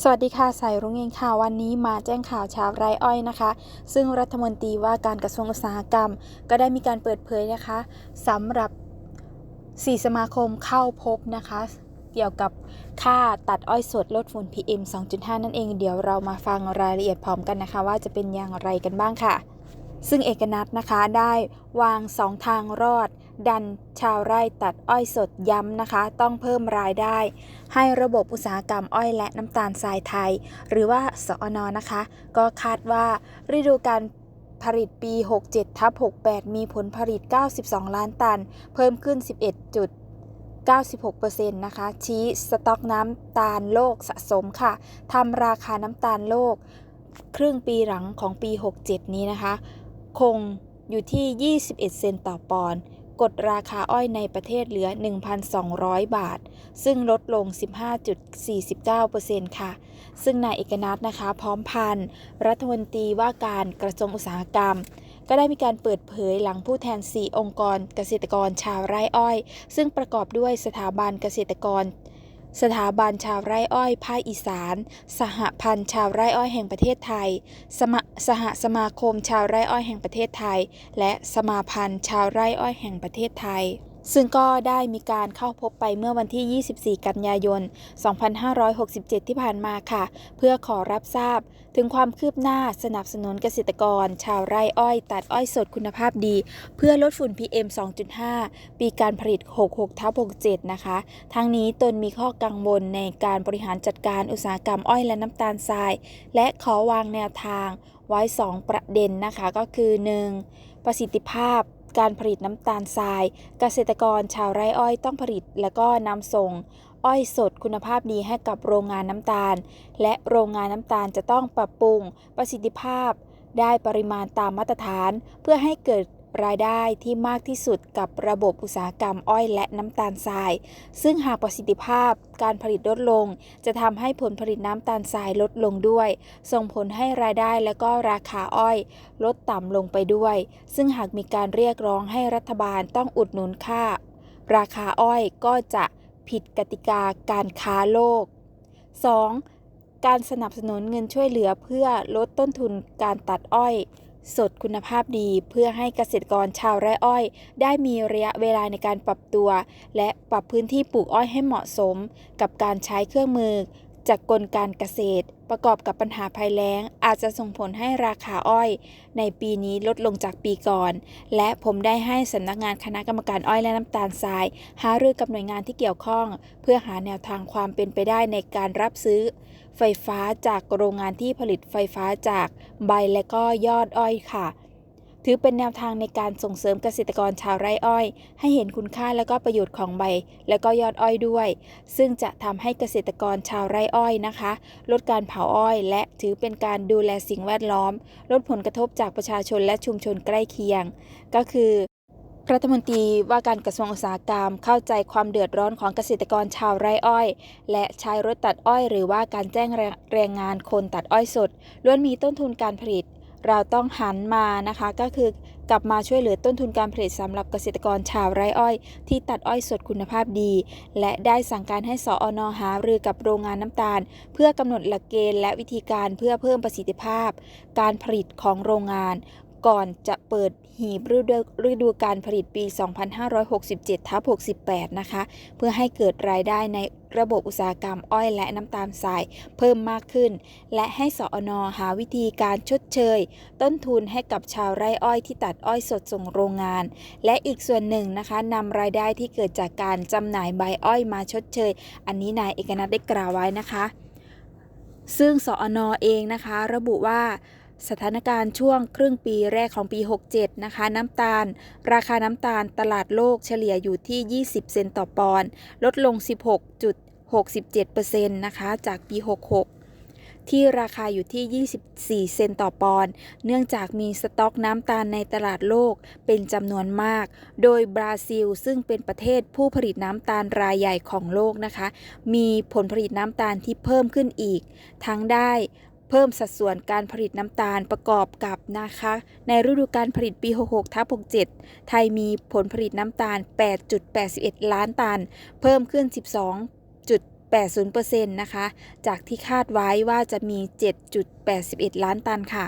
สวัสดีค่ะ สายรุ้งเองค่ะ วันนี้มาแจ้งข่าวชาวไร่อ้อยนะคะ ซึ่งรัฐมนตรีว่าการกระทรวงอุตสาหกรรม ก็ได้มีการเปิดเผยนะคะสำหรับ 4 สมาคมเข้าพบนะคะ เกี่ยวกับค่าตัดอ้อยสดลดฝุ่น PM 2.5 นั่นเอง เดี๋ยวเรามาฟังรายละเอียดพร้อมกันนะคะ ว่าจะเป็นอย่างไรกันบ้างค่ะ ซึ่งเอกนัทนะคะได้วาง2ทางรอด ดันชาวไร่ตัดอ้อยสดย้ำนะคะ ต้องเพิ่มรายได้ ให้ระบบอุตสาหกรรมอ้อยและน้ำตาลทรายไทย หรือว่าสอนอนะคะ ก็คาดว่าฤดูการผลิตปี 67ทับ68 มีผลผลิต 92 ล้านตัน เพิ่มขึ้น 11จุด96%นะคะ ชี้สต็อกน้ำตาลโลกสะสมค่ะทำราคาน้ำตาลโลก ครึ่งปีหลังของปี 67 นี้นะคะ คงอยู่ที่ 21 เซนต์ต่อปอนด์กดราคาอ้อยในประเทศเหลือ 1,200 บาท ซึ่งลดลง 15.49%ค่ะ ซึ่งนายเอกนัทนะคะ พร้อมพันธ์รัฐมนตรีว่าการกระทรวงอุตสาหกรรม ก็ได้มีการเปิดเผยหลังผู้แทน 4 องค์กรเกษตรกรชาวไร่อ้อย ซึ่งประกอบด้วยสถาบันเกษตรกร สถาบันชาวไร่อ้อยภาคอีสาน สหพันธ์ชาวไร่อ้อยแห่งประเทศไทย สมสหสมาคมชาวไร่อ้อยแห่งประเทศไทย และสมาพันธ์ชาวไร่อ้อยแห่งประเทศไทย ซึ่งก็ได้มีการเข้าพบไปเมื่อวันที่ 24 กันยายน 2567 ที่ผ่านมาค่ะ เพื่อขอรับทราบถึงความคืบหน้าสนับสนุนเกษตรกร ชาวไร่อ้อย ตัดอ้อยสดคุณภาพดี เพื่อลดฝุ่น PM 2.5 ปีการผลิต 66ทับ67 นะคะ ทั้งนี้ตนมีข้อกังวลในการบริหารจัดการอุตสาหกรรมอ้อยและน้ำตาลทราย และขอวางแนวทางไว้ 2 ประเด็นนะคะก็คือ 1. ประสิทธิภาพ การผลิตน้ำตาลทราย เกษตรกรชาวไร่อ้อยต้องผลิตและก็นำส่ง อ้อยสดคุณภาพดีให้กับโรงงานน้ำตาล และโรงงานน้ำตาลจะต้องปรับปรุง ประสิทธิภาพ ได้ปริมาณตามมาตรฐาน เพื่อให้เกิด รายได้ที่มากที่สุดกับระบบอุตสาหกรรมอ้อยและน้ำตาลทราย ซึ่งหากประสิทธิภาพการผลิตลดลง จะทำให้ผลผลิตน้ำตาลทรายลดลงด้วย ส่งผลให้รายได้และก็ราคาอ้อย ลดต่ำลงไปด้วย ซึ่งหากมีการเรียกร้องให้รัฐบาลต้องอุดหนุนค่า ราคาอ้อยก็จะผิดกติกาการค้าโลก 2. การสนับสนุนเงินช่วยเหลือเพื่อลดต้นทุนการตัดอ้อย สดคุณภาพดีเพื่อให้เกษตรกรชาวไร่อ้อย ได้มีระยะเวลาในการปรับตัว และปรับพื้นที่ปลูกอ้อยให้เหมาะสม กับการใช้เครื่องมือ จากกลการเกษตร ประกอบกับปัญหาภัยแล้ง อาจจะส่งผลให้ราคาอ้อย ในปีนี้ลดลงจากปีก่อน และผมได้ให้สำนักงานคณะกรรมการอ้อยและน้ำตาลทราย หารือกับหน่วยงานที่เกี่ยวข้อง เพื่อหาแนวทางความเป็นไปได้ในการรับซื้อ ไฟฟ้าจากโรงงานที่ผลิตไฟฟ้าจากใบและก็ยอดอ้อยค่ะ ถือเป็นแนวทางในการส่งเสริมเกษตรกรชาวไร่อ้อย ให้เห็นคุณค่าและก็ประโยชน์ของใบ และก็ยอดอ้อยด้วย ซึ่งจะทำให้เกษตรกรชาวไร่อ้อยนะคะ ลดการเผาอ้อย และถือเป็นการดูแลสิ่งแวดล้อม ลดผลกระทบจากประชาชนและชุมชนใกล้เคียง ก็คือ รัฐมนตรีว่าการกระทรวงอุตสาหกรรมเข้าใจความเดือดร้อนของเกษตรกรชาวไร่อ้อย และใช้รถตัดอ้อย หรือว่าการแจ้งแรงงานคนตัดอ้อยสดล้วนมีต้นทุนการผลิต เราต้องหันมานะคะก็คือกลับมาช่วยเหลือต้นทุนการผลิตสำหรับเกษตรกรชาวไร่อ้อย ที่ตัดอ้อยสดคุณภาพดี และได้สั่งการให้สอนหารือกับโรงงานน้ำตาล เพื่อกำหนดหลักเกณฑ์และวิธีการเพื่อเพิ่มประสิทธิภาพ การผลิตของโรงงาน ก่อนจะเปิดหีบฤดูฤดูการผลิตปี 2567ทับ68 นะคะ เพื่อให้เกิดรายได้ในระบบอุตสาหกรรมอ้อยและน้ำตาลทรายเพิ่มมากขึ้น และให้สอนหาวิธีการชดเชย ต้นทุนให้กับชาวไร่อ้อยที่ตัดอ้อยสดส่งโรงงาน และอีกส่วนหนึ่งนะคะนำรายได้ที่เกิดจากการจำหน่ายใบอ้อยมาชดเชย อันนี้นายเอกนัทได้กล่าวไว้นะคะ ซึ่งสอนเองนะคะ ระบุว่า สถานการณ์ช่วงครึ่งปีแรกของปี 67 นะคะ น้ำตาล ราคาน้ำตาลตลาดโลกเฉลี่ยอยู่ที่ 20 เซนต์ต่อปอนด์ลดลง 16.67%นะคะจากปี 66 ที่ราคาอยู่ที่ 24 เซนต์ต่อปอนด์เนื่องจากมีสต็อกน้ำตาลในตลาดโลกเป็นจำนวนมาก โดยบราซิลซึ่งเป็นประเทศผู้ผลิตน้ำตาลรายใหญ่ของโลกนะคะ มีผลผลิตน้ำตาลที่เพิ่มขึ้นอีก ทั้งได้ เพิ่มสัดส่วนการผลิตน้ำตาลประกอบกับนะคะ ในฤดูการผลิตปี 66ทับ67 ไทยมีผลผลิตน้ำตาล 8.81 ล้านตัน เพิ่มขึ้น 12.80%นะคะ จากที่คาดไว้ว่าจะมี 7.81 ล้านตันค่ะ